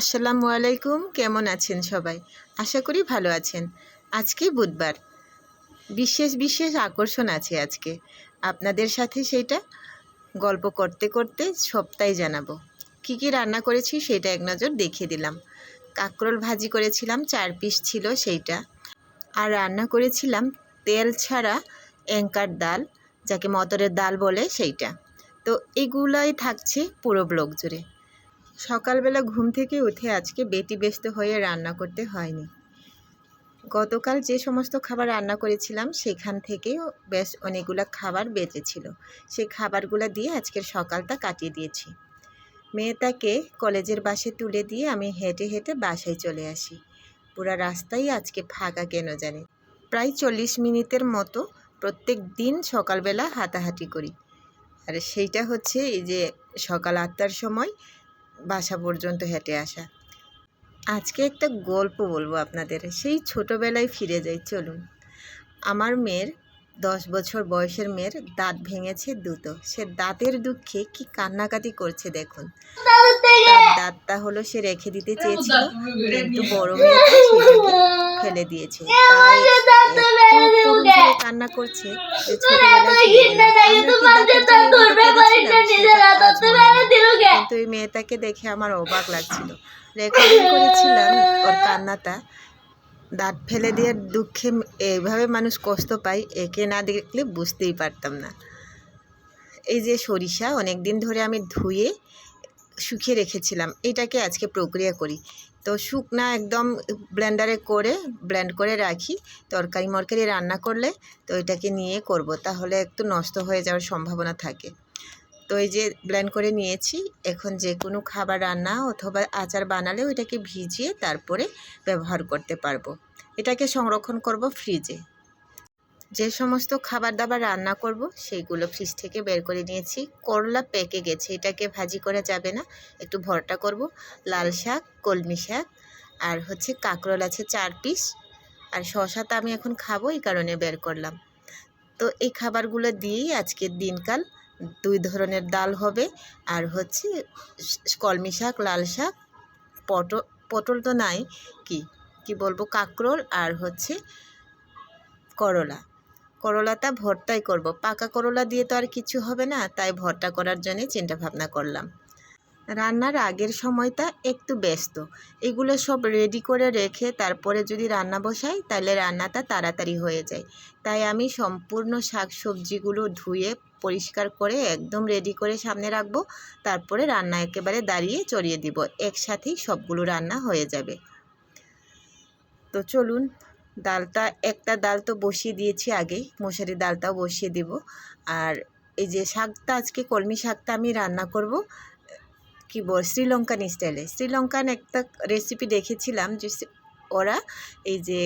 আসসালামু আলাইকুম, কেমন আছেন সবাই? আশা করি ভালো আছেন। আজকে বুধবার। বিশেষ বিশেষ আকর্ষণ আছে আজকে। আপনাদের সাথে সেইটা গল্প করতে করতে সপ্তাহে জানাব। কি কি রান্না করেছি সেটা এক নজর দেখিয়ে দিলাম। কাঁকরোল ভাজি করেছিলাম, চার পিস ছিল সেইটা। আর রান্না করেছিলাম তেল ছাড়া অ্যাঙ্কার ডাল, যাকে মটরের ডাল বলে সেইটা। তো এগুলাই থাকছে পুরো ব্লগ জুড়ে। সকালবেলা ঘুম থেকে উঠে আজকে বেটি ব্যস্ত হয়ে রান্না করতে হয়নি। গতকাল যে সমস্ত খাবার রান্না করেছিলাম, সেখান থেকেও বেশ অনেকগুলো খাবার বেঁচেছিল। সেই খাবারগুলো দিয়ে আজকের সকালটা কাটিয়ে দিয়েছি। মেয়েটাকে কলেজের বাসে তুলে দিয়ে আমি হেঁটে হেঁটে বাসায় চলে আসি। পুরা রাস্তাই আজকে ফাঁকা কেন জানে। প্রায় চল্লিশ মিনিটের মতো প্রত্যেক দিন সকালবেলা হাঁটাহাঁটি করি। আর সেইটা হচ্ছে এই যে সকাল আটটার সময় বাসা পর্যন্ত হেঁটে আসা। আজকে একটা গল্প বলব আপনাদের। সেই ছোটোবেলায় ফিরে যাই, চলুন। আমার মেয়ের দশ বছর বয়সের মেয়ের দাঁত ভেঙেছে দুটো। সে দাঁতের দুঃখে কি কান্নাকাটি করছে দেখুন। দাঁতটা হলো সে রেখে দিতে চেয়েছিল, কিন্তু বড় সেটাকে ফেলে দিয়েছে। কান্না করছে মনে। কিন্তু এই মেয়েটাকে দেখে আমার অবাক লাগছিল। রেকর্ডিং করেছিলাম ওর কান্নাটা। দাঁত ফেলে দিয়ে দুঃখে এইভাবে মানুষ কষ্ট পায় একে না দেখলে বুঝতেই পারতাম না। এই যে সরিষা অনেক দিন ধরে আমি ধুয়ে শুকিয়ে রেখেছিলাম। এটাকে আজকে প্রক্রিয়া করি। তো শুকনা একদম ব্লেন্ডারে করে ব্লেন্ড করে রাখি। তরকারি মরকারি রান্না করলে তো এটাকে নিয়ে করব। তাহলে একটু নষ্ট হয়ে যাওয়ার সম্ভাবনা থাকে। তো এই যে ব্লেন্ড করে নিয়েছি। এখন যে কোনো খাবার রান্না অথবা আচার বানালে ওইটাকে ভিজিয়ে তারপরে ব্যবহার করতে পারব। এটাকে সংরক্ষণ করব ফ্রিজে যে সমস্ত খাবার দাবার রান্না করব, সেইগুলো ফ্রিজ থেকে বের করে নিয়েছি। করলা পেকে গেছে, এটাকে ভাজি করা যাবে না। একটু ভর্তা করব, লাল শাক, কলমি শাক, আর হচ্ছে কাঁকরোল আছে চার পিস। আর শশাটা আমি এখন খাব, এই কারণে বের করলাম। তো এই খাবারগুলো দিয়েই আজকের দিনকাল। দুই ধরনের ডাল হবে, আর হচ্ছে কলমি শাক, লাল শাক পটল পটল তো নাই, কি কি বলব, কাঁকরোল আর হচ্ছে করলা। করলাটা ভর্তাই করব। পাকা করলা দিয়ে তো আর কিছু হবে না, তাই ভর্তা করার জন্যে চিন্তা ভাবনা করলাম। রান্নার আগের সময়টা একটু ব্যস্ত। এগুলো সব রেডি করে রেখে তারপরে যদি রান্না বসাই, তাহলে রান্নাটা তাড়াতাড়ি হয়ে যায়। তাই আমি সম্পূর্ণ শাক সবজিগুলো ধুয়ে, পরিষ্কার করে একদম রেডি করে সামনে রাখব। তারপরে রান্না একেবারে দাঁড়িয়ে চড়িয়ে দিব। একসাথেই সবগুলো রান্না হয়ে যাবে। তো চলুন ডালটা, একটা ডাল তো বসিয়ে দিয়েছি আগেই মশারি ডালটাও বসিয়ে দিব। আর এই যে শাকটা, আজকে কলমি শাকটা আমি রান্না করব, কি বল, শ্রীলঙ্কান স্টাইলে। শ্রীলঙ্কান একটা রেসিপি দেখেছিলাম যে ওরা এই যে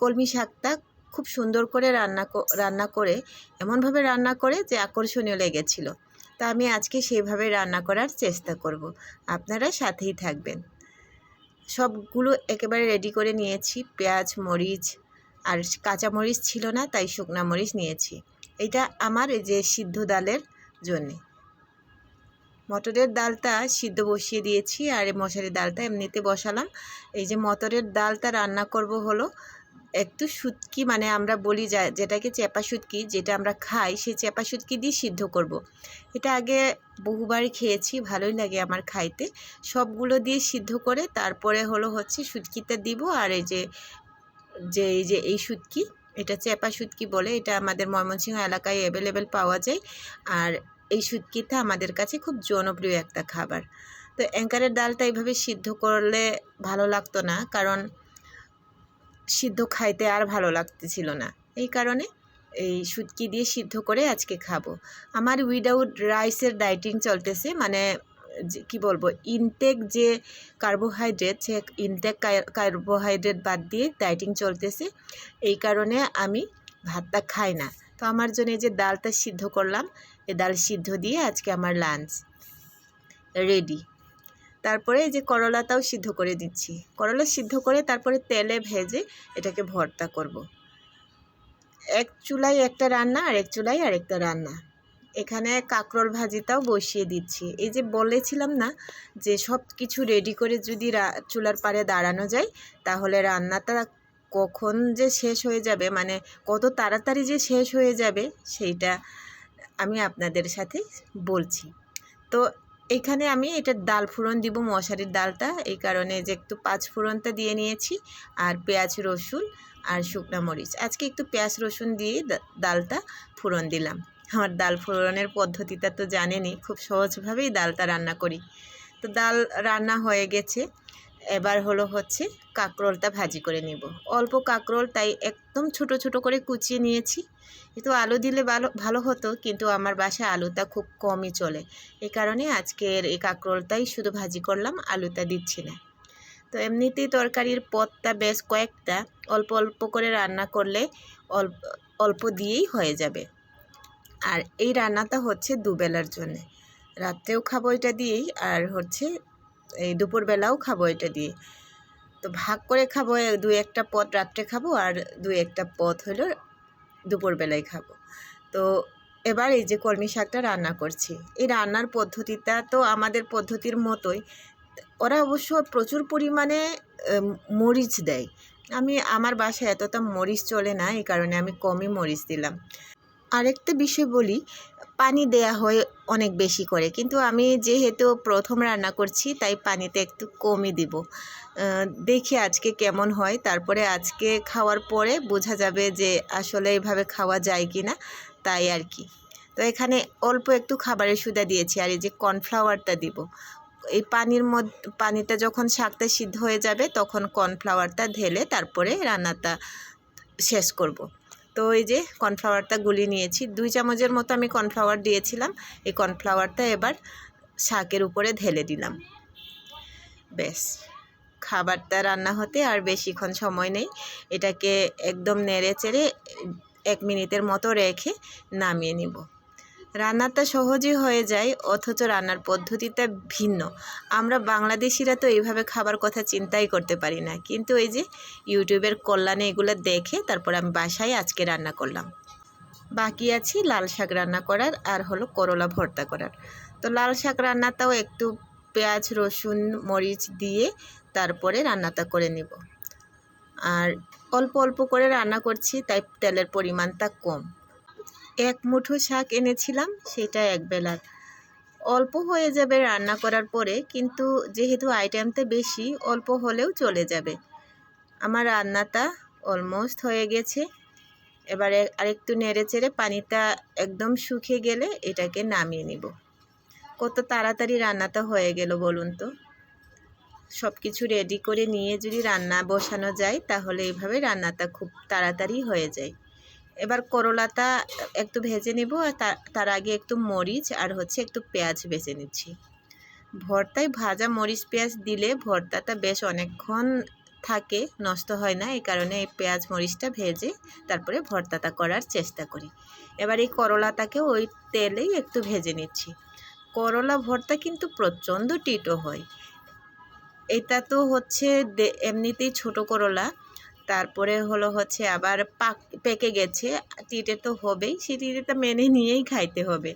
কলমি শাকটা খুব সুন্দর করে রান্না রান্না করে, এমনভাবে রান্না করে যে আকর্ষণীয় লেগেছিল। তা আমি আজকে সেইভাবে রান্না করার চেষ্টা করব। আপনারা সাথেই থাকবেন। সবগুলো একেবারে রেডি করে নিয়েছি। পেঁয়াজ, মরিচ আর কাঁচা মরিচ ছিল না, তাই শুকনো মরিচ নিয়েছি। এটা আমার এই যে সিদ্ধ ডালের জন্যে। মটরের ডালটা সিদ্ধ বসিয়ে দিয়েছি, আর এই মশারি ডালটা এমনিতে বসালাম। এই যে মটরের ডালটা রান্না করব হলো একটু শুটকি মানে আমরা বলি যা, যেটাকে চেপা শুটকি যেটা আমরা খাই, সেই চেপা শুটকি দিয়ে সিদ্ধ করব। এটা আগে বহুবারই খেয়েছি, ভালোই লাগে আমার খাইতে। সবগুলো দিয়ে সিদ্ধ করে তারপরে হলো হচ্ছে শুটকিটা দিব আর এই যে যে এই যে এই শুটকি এটা চেপা শুটকি বলে, এটা আমাদের ময়মনসিংহ এলাকায় অ্যাভেলেবেল পাওয়া যায়। আর এই শুটকিটা আমাদের কাছে খুব জনপ্রিয় একটা খাবার। তো অ্যাঙ্কারের ডালটা এইভাবে সিদ্ধ করলে ভালো লাগতো না, কারণ সিদ্ধ খাইতে আর ভালো লাগতেছিল না। এই কারণে এই শুটকি দিয়ে সিদ্ধ করে আজকে খাব। আমার উইদাউট রাইসের ডায়েটিং চলতেছে মানে কী বলব ইনটেক যে কার্বোহাইড্রেট সে ইনটেক কার্বোহাইড্রেট বাদ দিয়ে ডাইটিং চলতেছে। এই কারণে আমি ভাতটা খাই না। তো আমার জন্য যে ডালটা সিদ্ধ করলাম, এই ডাল সিদ্ধ দিয়ে আজকে আমার লাঞ্চ রেডি তারপরে এই যে করলাটাও সিদ্ধ করে দিচ্ছি। করলা সিদ্ধ করে তারপরে তেলে ভেজে এটাকে ভর্তা করব। এক চুলায় একটা রান্না আর এক চুলায় আরেকটা রান্না। এখানে কাঁকরোল ভাজিটাও বসিয়ে দিচ্ছি। এই যে বলেছিলাম না যে সব কিছু রেডি করে যদি চুলার পাড়ে দাঁড়ানো যায়, তাহলে রান্নাটা কখন যে শেষ হয়ে যাবে মানে কত তাড়াতাড়ি যে শেষ হয়ে যাবে, সেইটা আমি আপনাদের সাথে বলছি। তো এখানে আমি এটা ডাল ফোড়ন দিব, মশারির ডালটা। এই কারণে যে একটু পাঁচ ফোড়নটা দিয়ে নিয়েছি, আর পেঁয়াজ, রসুন আর শুকনা মরিচ। আজকে একটু পেঁয়াজ, রসুন দিয়ে ডালটা ফোড়ন দিলাম। আমার ডাল ফোড়নের পদ্ধতিটা তো জানেনি খুব সহজভাবেই ডালটা রান্না করি। তো ডাল রান্না হয়ে গেছে। এবার হলো হচ্ছে কাঁকরোলটা ভাজি করে নেব। অল্প কাঁকরোল তাই একদম ছোট ছোট করে কুচিয়ে নিয়েছি। কিন্তু আলু দিলে ভালো ভালো হতো, কিন্তু আমার বাসায় আলুটা খুব কমই চলে। এই কারণে আজকের এই কাঁকরোলটাই শুধু ভাজি করলাম, আলুটা দিচ্ছি না। তো এমনিতেই তরকারির পদটা বেশ কয়েকটা, অল্প অল্প করে রান্না করলে অল্প অল্প দিয়েই হয়ে যাবে। আর এই রান্নাটা হচ্ছে দুবেলার জন্যে। রাত্রেও খাব এটা দিয়েই, আর হচ্ছে এই দুপুরবেলাও খাব এটা দিয়ে। তো ভাগ করে খাব দুই একটা পদ রাত্রে খাব আর দুই একটা পদ হলো দুপুরবেলায় খাব। তো এবার এই যে কলমি শাকটা রান্না করছি। এই রান্নার পদ্ধতিটা তো আমাদের পদ্ধতির মতোই। ওরা অবশ্য প্রচুর পরিমাণে মরিচ দেয়। আমি, আমার বাসায় এতটা মরিচ চলে না, এই কারণে আমি কমই মরিচ দিলাম। আরেকটা বিষয় বলি, পানি দেয়া হয় অনেক বেশি করে। কিন্তু আমি যেহেতু প্রথম রান্না করছি, তাই পানিতে একটু কমই দিব। দেখি আজকে কেমন হয়। তারপরে আজকে খাওয়ার পরে বোঝা যাবে যে আসলে এইভাবে খাওয়া যায় কি না তাই আর কি। তো এখানে অল্প একটু খাবারের সুদা দিয়েছি, আর এই যে কর্নফ্লাওয়ারটা দিব। এই পানির মধ্যে পানিটা যখন শাকটা সিদ্ধ হয়ে যাবে, তখন কর্নফ্লাওয়ারটা ঢেলে তারপরে রান্নাটা শেষ করব। তো এই যে কর্নফ্লাওয়ারটা গুলি নিয়েছি। দুই চামচের মতো আমি কর্নফ্লাওয়ার দিয়েছিলাম। এই কর্নফ্লাওয়ারটা এবার শাকের উপরে ঢেলে দিলাম। ব্যাস, খাবারটা রান্না হতে আর বেশিক্ষণ সময় নেই। এটাকে একদম নেড়ে চেড়ে এক মিনিটের মতো রেখে নামিয়ে নিব। রান্নাটা সহজেই হয়ে যায়, অথচ রান্নার পদ্ধতিটা ভিন্ন। আমরা বাংলাদেশিরা তো এইভাবে খাবার কথা চিন্তাই করতে পারি না। কিন্তু এই যে ইউটিউবের কল্যাণে এগুলো দেখে তারপর আমি বাসায় আজকে রান্না করলাম। বাকি আছে লাল শাক রান্না করার আর হলো করলা ভর্তা করার। তো লাল শাক রান্নাটাও একটু পেঁয়াজ, রসুন, মরিচ দিয়ে তারপরে রান্নাটা করে নিব। আর অল্প অল্প করে রান্না করছি, তাই তেলের পরিমাণটা কম। এক মুঠো শাক এনেছিলাম, সেটা এক বেলার অল্প হয়ে যাবে রান্না করার পরে, কিন্তু যেহেতু আইটেমটা বেশি, অল্প হলেও চলে যাবে। আমার রান্নাটা অলমোস্ট হয়ে গেছে। এবারে আরেকটু নেড়ে চেড়ে পানিটা একদম শুকিয়ে গেলে এটাকে নামিয়ে নিব। কত তাড়াতাড়ি রান্নাটা হয়ে গেল বলুন তো? সব কিছু রেডি করে নিয়ে যদি রান্না বসানো যায়, তাহলে এভাবে রান্নাটা খুব তাড়াতাড়ি হয়ে যায়। এবার করলাটা একটু ভেজে নেব আর তার- আগে একটু মরিচ আর হচ্ছে একটু পেঁয়াজ বেছে নিচ্ছি। ভর্তায় ভাজা মরিচ পেঁয়াজ দিলে ভর্তাটা বেশ অনেকক্ষণ থাকে, নষ্ট হয় না, এই কারণে এই পেঁয়াজ মরিচটা ভেজে তারপরে ভর্তাটা করার চেষ্টা করি। এবার এই করলাটাকে ওই তেলেই একটু ভেজে নিচ্ছি। করলা ভর্তা কিন্তু প্রচণ্ড টিটো হয়। এটা তো হচ্ছে এমনিতেই ছোট করলা তারপরে হলো হচ্ছে আবার পাক, পেকে গেছে টিটে তো হবেই সেই টিটেটা মেনে নিয়েই খাইতে হবে।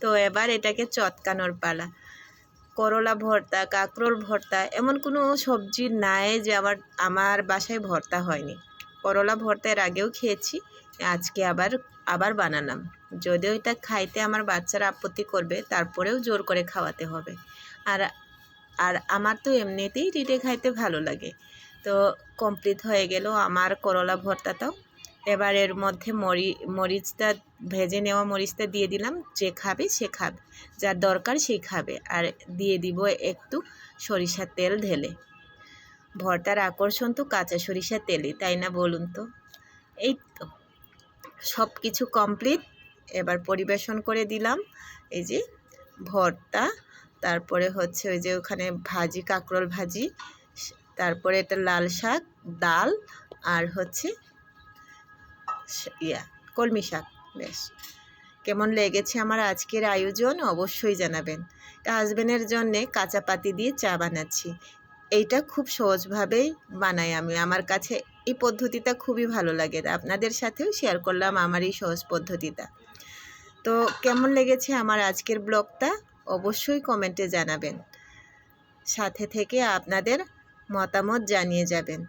তো এবার এটাকে চটকানোর পালা। করলা ভর্তা, কাঁকরোল ভর্তা, এমন কোনো সবজি নাই যে আমার আমার বাসায় ভর্তা হয়নি। করলা ভর্তা এর আগেও খেয়েছি, আজকে আবার আবার বানালাম। যদিও এটা খাইতে আমার বাচ্চারা আপত্তি করবে, তারপরেও জোর করে খাওয়াতে হবে। আর আর আমার তো এমনিতেই টিটে খাইতে ভালো লাগে। তো কমপ্লিট হয়ে গেল আমার করলা ভর্তাটাও এবার এর মধ্যে মরি, মরিচটা, ভেজে নেওয়া মরিচটা দিয়ে দিলাম। যে খাবে সে খাবে, যার দরকার সেই খাবে। আর দিয়ে দিব একটু সরিষার তেল ঢেলে। ভর্তার আকর্ষণ তো কাঁচা সরিষার তেলই, তাই না বলুন তো? এই তো। সব কিছু কমপ্লিট এবার পরিবেশন করে দিলাম। এই যে ভর্তা, তারপরে হচ্ছে ওই যে ওখানে ভাজি, কাঁকরোল ভাজি। তারপরে এটা লাল শাক, ডাল আর হচ্ছে ইয়া, কলমি শাক, বেশ। কেমন লেগেছে আমার আজকের আয়োজন অবশ্যই জানাবেন। হাজবেন্ডের জন্যে কাঁচা পাতি দিয়ে চা বানাচ্ছি। এইটা খুব সহজভাবেই বানাই আমি। আমার কাছে এই পদ্ধতিটা খুবই ভালো লাগে। আপনাদের সাথেও শেয়ার করলাম আমার এই সহজ পদ্ধতিটা। তো কেমন লেগেছে আমার আজকের ব্লগটা? অবশ্যই কমেন্টে জানাবেন। সাথে থেকে আপনাদের মতামত জানিয়ে যাবেন।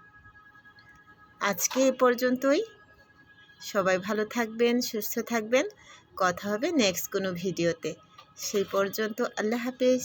আজকে এ পর্যন্তই। সবাই ভালো থাকবেন, সুস্থ থাকবেন। কথা হবে নেক্সট কোনো ভিডিওতে সেই পর্যন্ত আল্লাহ হাফেজ।